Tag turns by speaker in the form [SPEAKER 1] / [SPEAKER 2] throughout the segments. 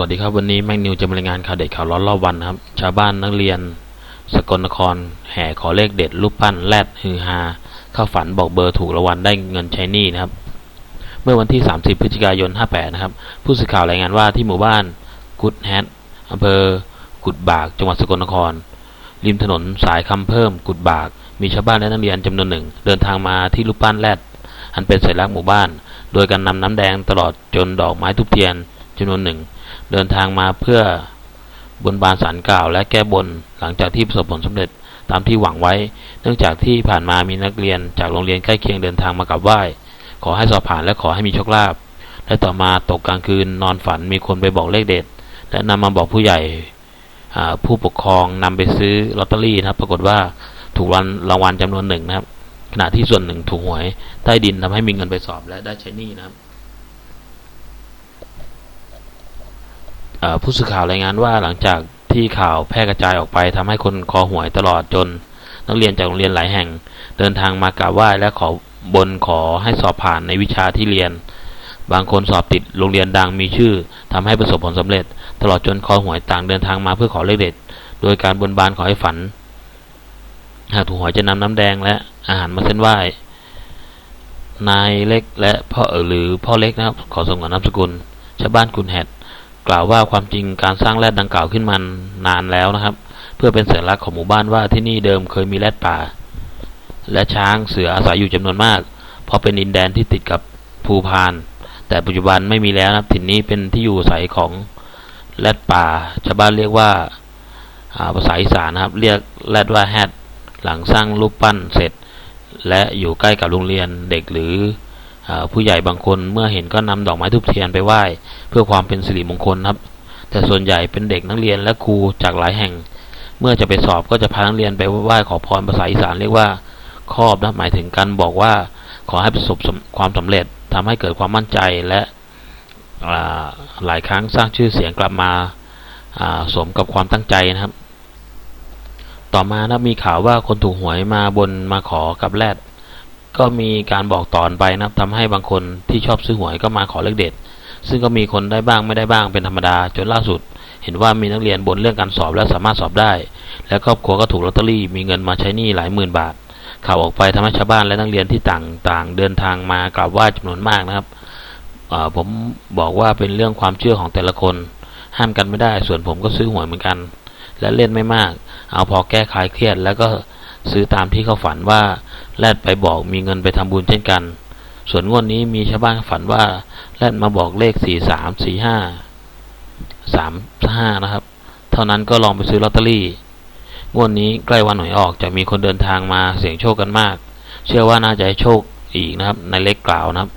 [SPEAKER 1] วัสดีครับวันนี้แม็กนิวจะมารายงานข่าวเด็ดข่าวร้อนรอบวันนะครับ ชาวบ้านนักเรียน สกลนคร แห่ขอเลขเด็ดรูปปั้นแรดฮือฮาเข้าฝันบอกเบอร์ถูกรางวัลได้เงินใช้หนี้นะครับ เมื่อวันที่ 30 พฤศจิกายน 58 นะครับ ผู้สื่อข่าวรายงานว่าที่หมู่บ้านกุดแฮทอำเภอกุดบาก จังหวัดสกลนคร ริมถนนสายคำเพิ่มกุดบาก มีชาวบ้านและนักเรียนจำนวนหนึ่ง เดินทางมาที่รูปปั้นแรดอันเป็นสัญลักษณ์หมู่บ้าน โดยการนำน้ำแดงตลอดจนดอกไม้ทุบเทียนจำนวนหนึ่ง เดินทางมาเพื่อบนบานสารกล่าว และแก้บนหลังจากที่ประสบผลสำเร็จตามที่หวังไว้ เนื่องจากที่ผ่านมามีนักเรียนจากโรงเรียนใกล้เคียงเดินทางมากราบไหว้ ขอให้สอบผ่านและขอให้มีโชคลาภและต่อมาตกกลางคืนนอนฝันมีคนไปบอกเลขเด็ด และนำมาบอกผู้ใหญ่ผู้ปกครองนำไปซื้อลอตเตอรี่นะครับ ปรากฏว่าถูกรางวัลจำนวนหนึ่งนะครับ ขณะที่ส่วนหนึ่งถูกหวยใต้ดินทำให้มีเงินไปสอบและได้ใช้หนี้นะครับ เอ่อ ผู้สื่อข่าวรายงานว่าหลังจากที่ข่าวแพร่กระจายออกไปทำให้คนคอหวยตลอดจน นักเรียนจากโรงเรียนหลายแห่ง เดินทางมากราบไหว้และขอบนขอให้สอบผ่านในวิชาที่เรียน บางคนสอบติดโรงเรียนดังมีชื่อทำให้ประสบผลสำเร็จ ตลอดจนคอหวยต่างเดินทางมาเพื่อขอเลขเด็ด โดยการบนบานขอให้ฝันหากถูกหวยจะนำน้ำแดงและอาหารมาเส้นไหว้นายเล็กและพ่อเออหรือพ่อเล็กนะครับ ขอส่งกับนามสกุลชาวบ้านคุณแฮด กล่าวว่าความจริงการสร้างแรดดังกล่าวขึ้นมานานแล้วนะครับ เพื่อเป็นสัญลักษณ์ของหมู่บ้านว่าที่นี่เดิมเคยมีแรดป่า และช้างเสืออาศัยอยู่จำนวนมาก เพราะเป็นดินแดนที่ติดกับภูพาน แต่ปัจจุบันไม่มีแล้วนะครับถิ่นนี้เป็นที่อยู่อาศัยของแรดป่าชาวบ้านเรียกว่าอาภาษาอีสานนะครับ เรียกแรดว่าแฮดหลังสร้างรูปปั้นเสร็จ และอยู่ใกล้กับโรงเรียนเด็กหรือ ผู้ใหญ่บางคนเมื่อเห็นก็นำดอกไม้ทุบเทียนไปไหว้ เพื่อความเป็นสิริมงคลครับ แต่ส่วนใหญ่เป็นเด็กนักเรียนและครูจากหลายแห่ง เมื่อจะไปสอบก็จะพานักเรียนไปไหว้ขอพรภาษาอีสานเรียกว่าครอบนะหมายถึงการบอกว่าขอให้ประสบความสำเร็จทำให้เกิดความมั่นใจและหลายครั้งสร้างชื่อเสียงกลับมาอ่าสมกับความตั้งใจนะครับ ต่อมานะมีข่าวว่าคนถูกหวยมาบนมาขอกับแรด ก็มีการบอกต่อนไปนะครับทำให้บางคนที่ชอบซื้อหวยก็มาขอเลขเด็ด ซึ่งก็มีคนได้บ้างไม่ได้บ้างเป็นธรรมดาจนล่าสุด เห็นว่ามีนักเรียนบนเรื่องการสอบและสามารถสอบได้ และครอบครัวก็ถูกลอตเตอรี่มีเงินมาใช้หนี้หลายหมื่นบาทข่าวออกไปทำให้ชาวบ้านและนักเรียนที่ต่างต่างเดินทางมากราบไหว้จำนวนมากนะครับผมบอกว่าเป็นเรื่องความเชื่อของแต่ละคน ห้ามกันไม่ได้ ส่วนผมก็ซื้อหวยเหมือนกัน และเล่นไม่มาก เอาพอแก้คลายเครียด แล้วก็ซื้อตามที่เขาฝันว่า แลดไปบอกมีเงินไปทำบุญเช่นกัน ส่วนงวดนี้มีชาวบ้านฝันว่าแลดมาบอกเลขสี่สามสี่ห้าสามห้านะครับ เท่านั้นก็ลองไปซื้อลอตเตอรี่ งวดนี้ใกล้วันหวยออกจะมีคนเดินทางมาเสี่ยงโชคกันมาก เชื่อว่าน่าจะให้โชคอีกนะครับ ในเล็กกล่าวนะครับ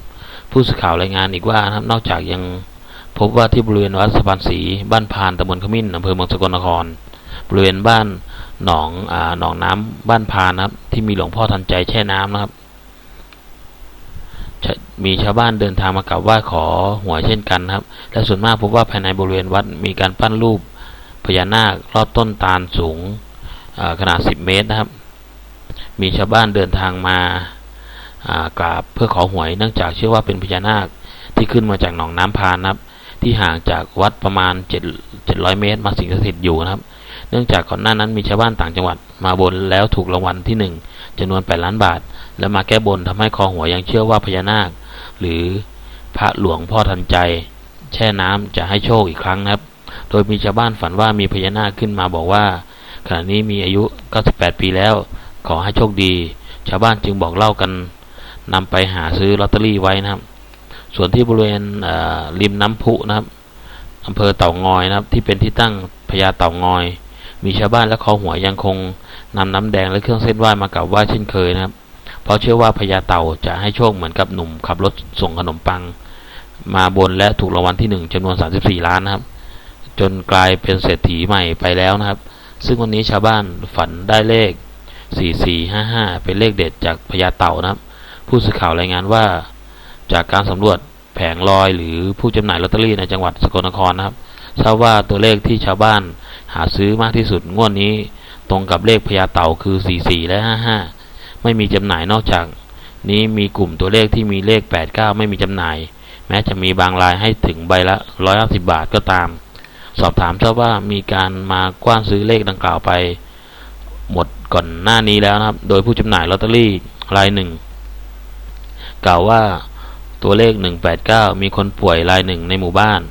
[SPEAKER 1] ผู้สื่อข่าวรายงานอีกว่านะครับ นอกจากยังพบว่าที่บริเวณวัดสะพานสีบ้านพานตำบลขมิ้นอำเภอเมืองสกลนคร บริเวณบ้าน หนองอ่าหนองน้ำบ้านพานนะครับ ที่มีหลวงพ่อทันใจแช่น้ำนะครับ มีชาวบ้านเดินทางมากราบไหว้ขอหวยเช่นกันครับ และส่วนมากพบว่าภายในบริเวณวัดมีการปั้นรูปพญานาครอบต้นตาลสูงขนาด 10 เมตรนะครับ มีชาวบ้านเดินทางมากราบเพื่อขอหวยเนื่องจากเชื่อว่าเป็นพญานาคที่ขึ้นมาจากหนองน้ำพานนะครับ ที่ห่างจากวัดประมาณ7 700 เมตร มาสิงสถิตอยู่นะครับ เนื่องจากก่อนหน้านั้นมีชาวบ้านต่างจังหวัดมาบนแล้วถูกรางวัลที่หนึ่งจำนวน 8 ล้านบาท และมาแก้บนทำให้คอหัวยังเชื่อว่าพญานาค หรือพระหลวงพ่อทันใจ แช่น้ำจะให้โชคอีกครั้งนะครับ โดยมีชาวบ้านฝันว่ามีพญานาคขึ้นมาบอกว่า ขณะนี้มีอายุ 98 ปีแล้ว ขอให้โชคดี ชาวบ้านจึงบอกเล่ากันนำไปหาซื้อลอตเตอรี่ไว้นะครับ ส่วนที่บริเวณริมน้ำพุนะครับอำเภอเต่างอยนะครับ ที่เป็นที่ตั้งพญาเต่างอย มีชาวบ้านและคอหัวยังคงนำน้ำแดงและเครื่องเส้นไหว้มากราบไหว้เช่นเคยนะครับ เพราะเชื่อว่าพญาเต่าจะให้โชคเหมือนกับหนุ่มขับรถส่งขนมปัง มาบนและถูกรางวัลที่หนึ่งจำนวน 34 ล้านนะครับ จนกลายเป็นเศรษฐีใหม่ไปแล้วนะครับ ซึ่งวันนี้ชาวบ้านฝันได้เลข 4455 เป็นเลขเด็ดจากพญาเต่านะครับ ผู้สื่อข่าวรายงานว่า จากการสำรวจแผงลอยหรือผู้จำหน่ายลอตเตอรี่ในจังหวัดสกลนครนะครับทราบว่าตัวเลขที่ชาวบ้าน หาซื้อมากที่สุดงวดนี้ ตรงกับเลขพญาเต่าคือ 44 และ 55 ไม่มีจำหน่ายนอกจาก นี้มีกลุ่มตัวเลขที่มีเลข 89 ไม่มีจำหน่าย แม้จะมีบางรายให้ถึงใบละ 150 บาทก็ตาม สอบถามทราบว่ามีการมากว้านซื้อเลขดังกล่าวไป หมดก่อนหน้านี้แล้วนะครับ โดยผู้จำหน่ายลอตเตอรี่รายหนึ่งกล่าวว่าตัวเลข 189 มีคนป่วยรายหนึ่งในหมู่บ้าน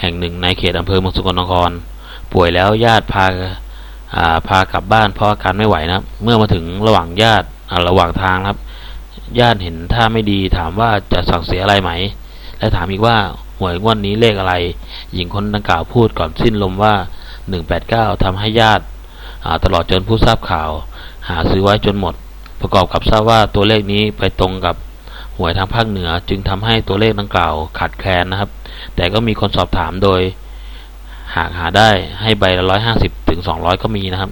[SPEAKER 1] แห่งหนึ่งในเขตอำเภอเมืองสกลนคร ป่วยแล้วญาติพาพากลับบ้านเพราะอาการไม่ไหวนะครับ เมื่อมาถึงระหว่างญาติระหว่างทางครับ ญาติเห็นท่าไม่ดีถามว่าจะสั่งเสียอะไรไหม และถามอีกว่าหวยงวดนนี้เลขอะไร หญิงคนดังกล่าวพูดก่อนสิ้นลมว่า 189ทำให้ญาติตลอดจนผู้ทราบข่าว หาซื้อไว้จนหมด ประกอบกับทราบว่าตัวเลขนี้ไปตรงกับหวยทางภาคเหนือ จึงทำให้ตัวเลขดังกล่าวขาดแคลนนะครับ แต่ก็มีคนสอบถามโดย หากหาได้ให้ใบละร้อยห้าสิบถึงสองร้อยก็มีนะครับ